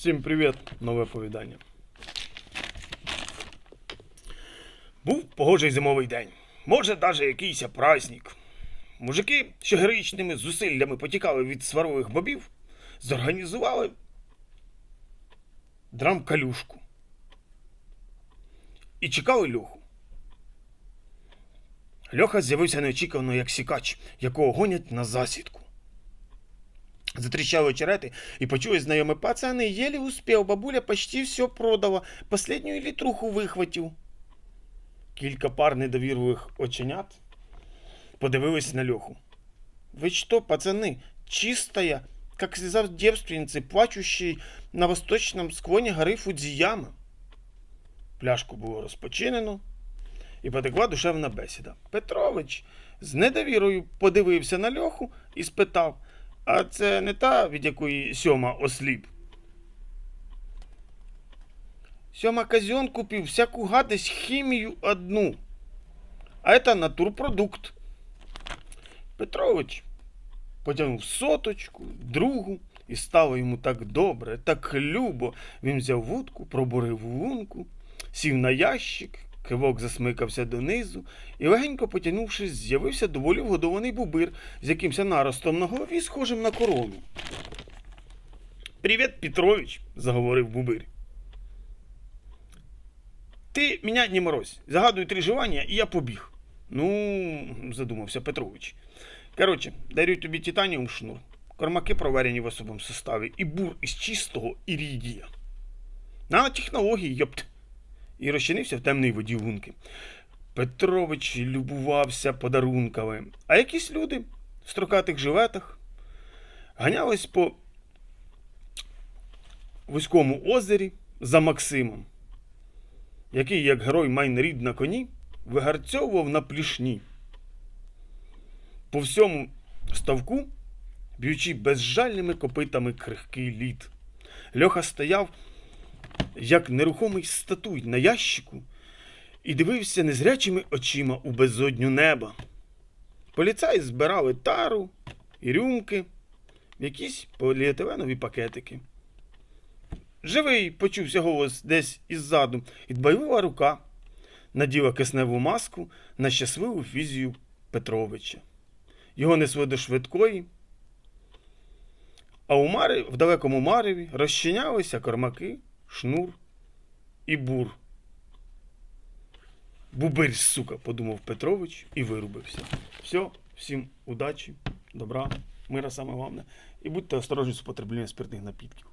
Всім привіт! Нове повідання. Був погожий зимовий день. Може, навіть якийсь праздник. Мужики, що героїчними зусиллями потікали від сварових бобів, зорганізували драм-калюшку. І чекали Льоху. Льоха з'явився неочікувано як сікач, якого гонять на засідку. Затрещали очерети и почули знайомі пацаны. Еле успел, бабуля почти все продала. Последнюю літруху вихватив. Кілька пар недовірливих оченят подивились на Льоху. Вы что, пацаны, чистая, как слеза девственницы, плачущей на восточном склоні гори Фудзіяма. Пляшку було розпочинено, і потекла душевна бесіда. Петрович з недовірою подивився на Льоху і спитав, а це не та, від якої сьома осліп. Сьома казьон купив всяку гадость хімію одну. А це натурпродукт. Петрович потягнув соточку, другу, і стало йому так добре, так любо. Він взяв вудку, пробурив лунку, сів на ящик, кивок засмикався донизу, і легенько потягнувшись, з'явився доволі вгодований бубир з якимось наростом на голові, схожим на корону. Привіт, Петрович, заговорив бубир. Ти мене не морозь. Загадуй три желання, і я побіг. Ну, задумався Петрович. Коротше, дарю тобі титаніум шнур, кормаки проварені в особому составі, і бур із чистого ірідія. Нанотехнології, йопт. І розчинився в темній воді лунки. Петрович любувався подарунками, а якісь люди в строкатих жилетах ганялись по вузькому озері за Максимом, який, як герой Майнрід на коні, вигарцьовував на плішні. По всьому ставку, б'ючи безжальними копитами крихкий лід. Льоха стояв, як нерухомий статуй на ящику, і дивився незрячими очима у безодню неба. Поліцаї збирали тару і рюмки в якісь поліетиленові пакетики. Живий, почувся голос десь іззаду, і дбайлива рука наділа кисневу маску на щасливу фізію Петровича. Його несли до швидкої, а у Мари, в далекому Мареві розчинялися кормаки, шнур і бур. Бубирь, сука, подумав Петрович і вирубився. Все, всім удачі, добра, мира саме головне. І будьте осторожні з употреблінням спиртних напідків.